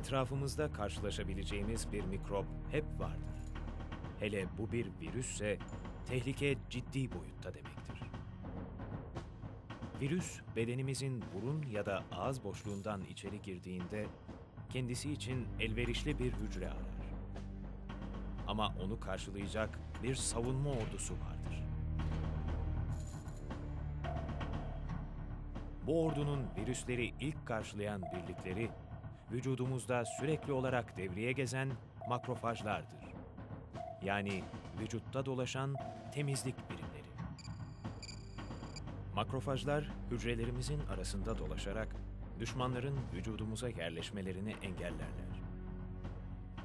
Etrafımızda karşılaşabileceğimiz bir mikrop hep vardır. Hele bu bir virüsse tehlike ciddi boyutta demektir. Virüs bedenimizin burun ya da ağız boşluğundan içeri girdiğinde kendisi için elverişli bir hücre arar. Ama onu karşılayacak bir savunma ordusu vardır. Bu ordunun virüsleri ilk karşılayan birlikleri vücudumuzda sürekli olarak devreye gezen makrofajlardır. Yani vücutta dolaşan temizlik birimleri. Makrofajlar hücrelerimizin arasında dolaşarak düşmanların vücudumuza yerleşmelerini engellerler.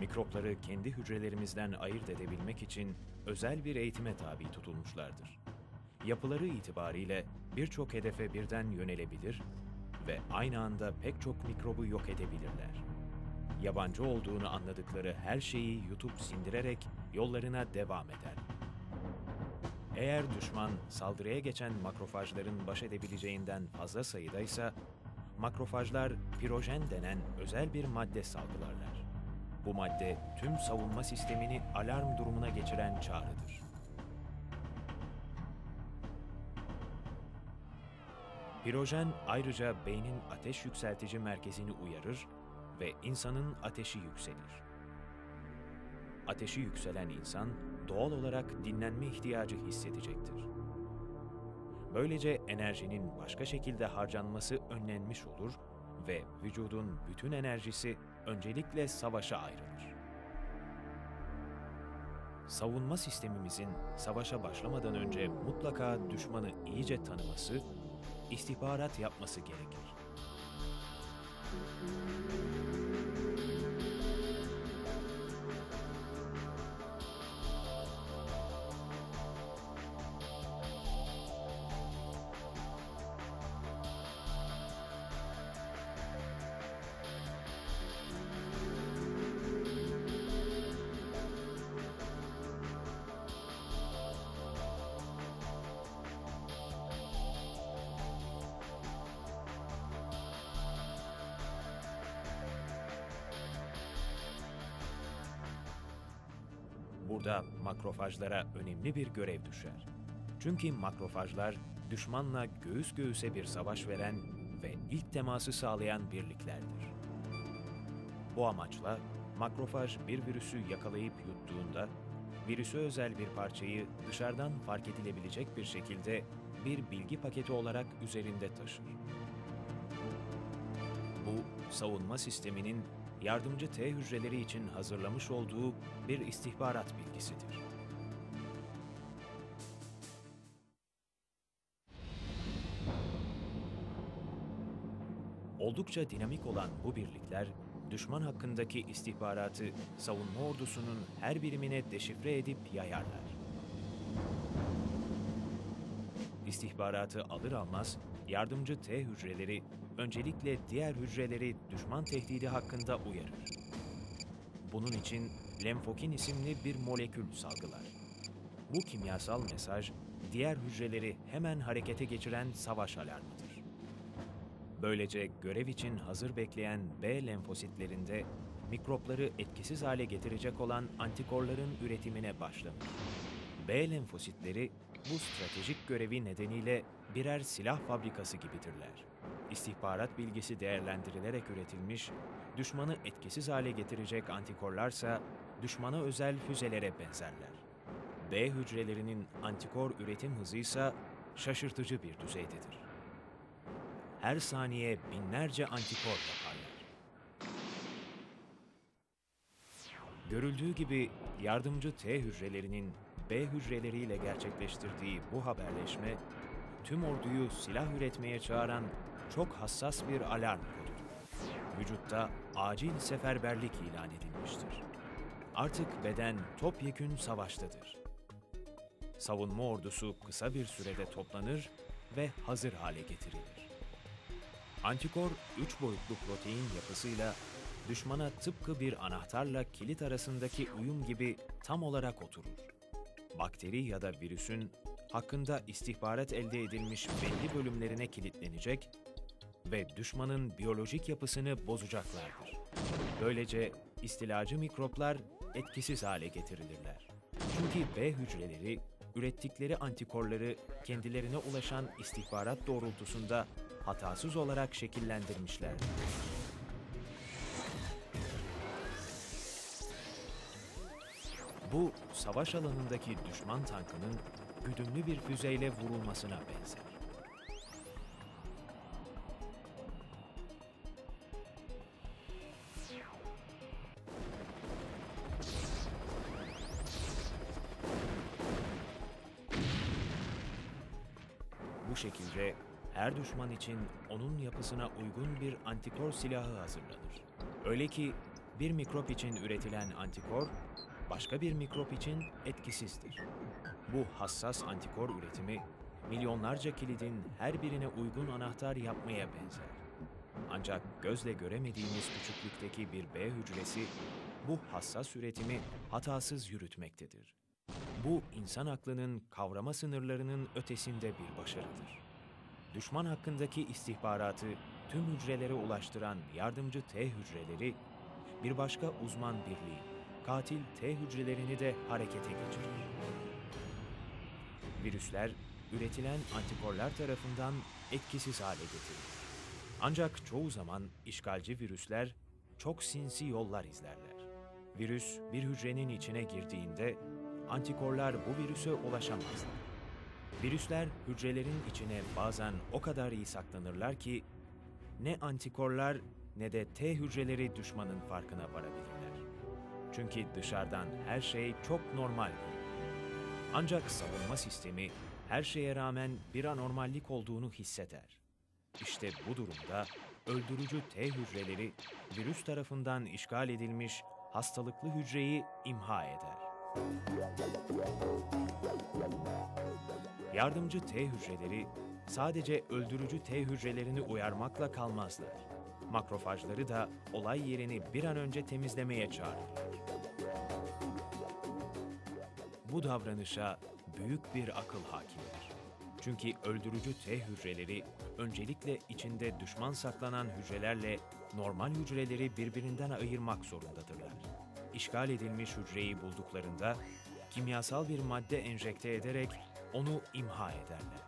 Mikropları kendi hücrelerimizden ayırt edebilmek için özel bir eğitime tabi tutulmuşlardır. Yapıları itibariyle birçok hedefe birden yönelebilir ve aynı anda pek çok mikrobu yok edebilirler. Yabancı olduğunu anladıkları her şeyi yutup sindirerek yollarına devam eder. Eğer düşman saldırıya geçen makrofajların baş edebileceğinden fazla sayıdaysa, makrofajlar pirojen denen özel bir madde salgılarlar. Bu madde tüm savunma sistemini alarm durumuna geçiren çağrıdır. Pirojen ayrıca beynin ateş yükseltici merkezini uyarır ve insanın ateşi yükselir. Ateşi yükselen insan doğal olarak dinlenme ihtiyacı hissedecektir. Böylece enerjinin başka şekilde harcanması önlenmiş olur ve vücudun bütün enerjisi öncelikle savaşa ayrılır. Savunma sistemimizin savaşa başlamadan önce mutlaka düşmanı iyice tanıması, istihbarat yapması gerekir. Burada makrofajlara önemli bir görev düşer. Çünkü makrofajlar düşmanla göğüs göğüse bir savaş veren ve ilk teması sağlayan birliklerdir. Bu amaçla makrofaj bir virüsü yakalayıp yuttuğunda virüse özel bir parçayı dışarıdan fark edilebilecek bir şekilde bir bilgi paketi olarak üzerinde taşır. Bu, savunma sisteminin yardımcı T hücreleri için hazırlamış olduğu bir istihbarat bilgisidir. Oldukça dinamik olan bu birlikler, düşman hakkındaki istihbaratı savunma ordusunun her birimine deşifre edip yayarlar. İstihbaratı alır almaz yardımcı T hücreleri öncelikle diğer hücreleri düşman tehdidi hakkında uyarır. Bunun için lenfokin isimli bir molekül salgılar. Bu kimyasal mesaj diğer hücreleri hemen harekete geçiren savaş alarmıdır. Böylece görev için hazır bekleyen B lenfositlerinde mikropları etkisiz hale getirecek olan antikorların üretimine başlanır. B lenfositleri bu stratejik görevi nedeniyle birer silah fabrikası gibidirler. İstihbarat bilgisi değerlendirilerek üretilmiş, düşmanı etkisiz hale getirecek antikorlarsa düşmana özel füzelere benzerler. B hücrelerinin antikor üretim hızı ise şaşırtıcı bir düzeydedir. Her saniye binlerce antikor yaparlar. Görüldüğü gibi yardımcı T hücrelerinin B hücreleriyle gerçekleştirdiği bu haberleşme, tüm orduyu silah üretmeye çağıran çok hassas bir alarm kodudur. Vücutta acil seferberlik ilan edilmiştir. Artık beden topyekün savaştadır. Savunma ordusu kısa bir sürede toplanır ve hazır hale getirilir. Antikor, üç boyutlu protein yapısıyla düşmana tıpkı bir anahtarla kilit arasındaki uyum gibi tam olarak oturur. Bakteri ya da virüsün hakkında istihbarat elde edilmiş belli bölümlerine kilitlenecek ve düşmanın biyolojik yapısını bozacaklardır. Böylece istilacı mikroplar etkisiz hale getirilirler. Çünkü B hücreleri ürettikleri antikorları kendilerine ulaşan istihbarat doğrultusunda hatasız olarak şekillendirmişlerdir. Bu, savaş alanındaki düşman tankının güdümlü bir füzeyle vurulmasına benzer. Bu şekilde her düşman için onun yapısına uygun bir antikor silahı hazırlanır. Öyle ki bir mikrop için üretilen antikor başka bir mikrop için etkisizdir. Bu hassas antikor üretimi milyonlarca kilidin her birine uygun anahtar yapmaya benzer. Ancak gözle göremediğimiz küçüklükteki bir B hücresi bu hassas üretimi hatasız yürütmektedir. Bu insan aklının kavrama sınırlarının ötesinde bir başarıdır. Düşman hakkındaki istihbaratı tüm hücrelere ulaştıran yardımcı T hücreleri bir başka uzman birliği, katil T hücrelerini de harekete geçirir. Virüsler üretilen antikorlar tarafından etkisiz hale getirilir. Ancak çoğu zaman işgalci virüsler çok sinsi yollar izlerler. Virüs bir hücrenin içine girdiğinde antikorlar bu virüse ulaşamazlar. Virüsler hücrelerin içine bazen o kadar iyi saklanırlar ki ne antikorlar ne de T hücreleri düşmanın farkına varabilirler. Çünkü dışarıdan her şey çok normal. Ancak savunma sistemi her şeye rağmen bir anormallik olduğunu hisseder. İşte bu durumda öldürücü T hücreleri virüs tarafından işgal edilmiş hastalıklı hücreyi imha eder. Yardımcı T hücreleri sadece öldürücü T hücrelerini uyarmakla kalmazlar. Makrofajları da olay yerini bir an önce temizlemeye çağırırlar. Bu davranışa büyük bir akıl hakimdir. Çünkü öldürücü T hücreleri öncelikle içinde düşman saklanan hücrelerle normal hücreleri birbirinden ayırmak zorundadırlar. İşgal edilmiş hücreyi bulduklarında kimyasal bir madde enjekte ederek onu imha ederler.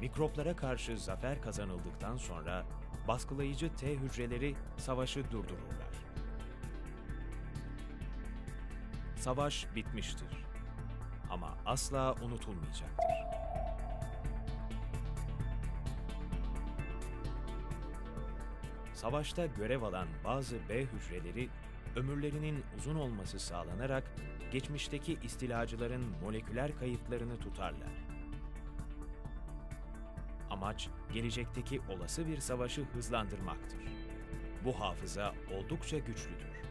Mikroplara karşı zafer kazanıldıktan sonra baskılayıcı T hücreleri savaşı durdururlar. Savaş bitmiştir ama asla unutulmayacaktır. Savaşta görev alan bazı B hücreleri ömürlerinin uzun olması sağlanarak geçmişteki istilacıların moleküler kayıtlarını tutarlar. Amaç gelecekteki olası bir savaşı hızlandırmaktır. Bu hafıza oldukça güçlüdür.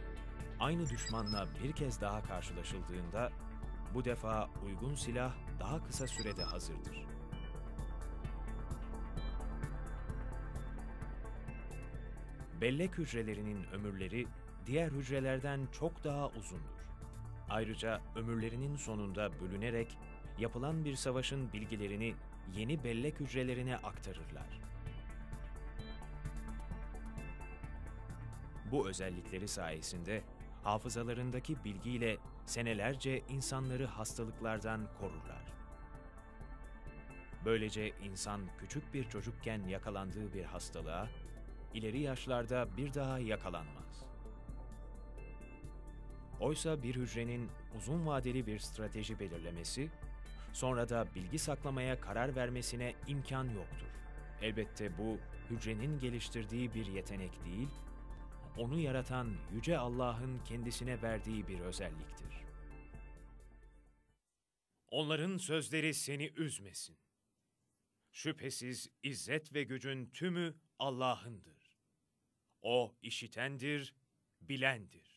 Aynı düşmanla bir kez daha karşılaşıldığında bu defa uygun silah daha kısa sürede hazırdır. Bellek hücrelerinin ömürleri diğer hücrelerden çok daha uzundur. Ayrıca ömürlerinin sonunda bölünerek yapılan bir savaşın bilgilerini yeni bellek hücrelerine aktarırlar. Bu özellikleri sayesinde hafızalarındaki bilgiyle senelerce insanları hastalıklardan korurlar. Böylece insan küçük bir çocukken yakalandığı bir hastalığa ileri yaşlarda bir daha yakalanmaz. Oysa bir hücrenin uzun vadeli bir strateji belirlemesi, sonra da bilgi saklamaya karar vermesine imkan yoktur. Elbette bu hücrenin geliştirdiği bir yetenek değil, onu yaratan yüce Allah'ın kendisine verdiği bir özelliktir. Onların sözleri seni üzmesin. Şüphesiz izzet ve gücün tümü Allah'ındır. O işitendir, bilendir.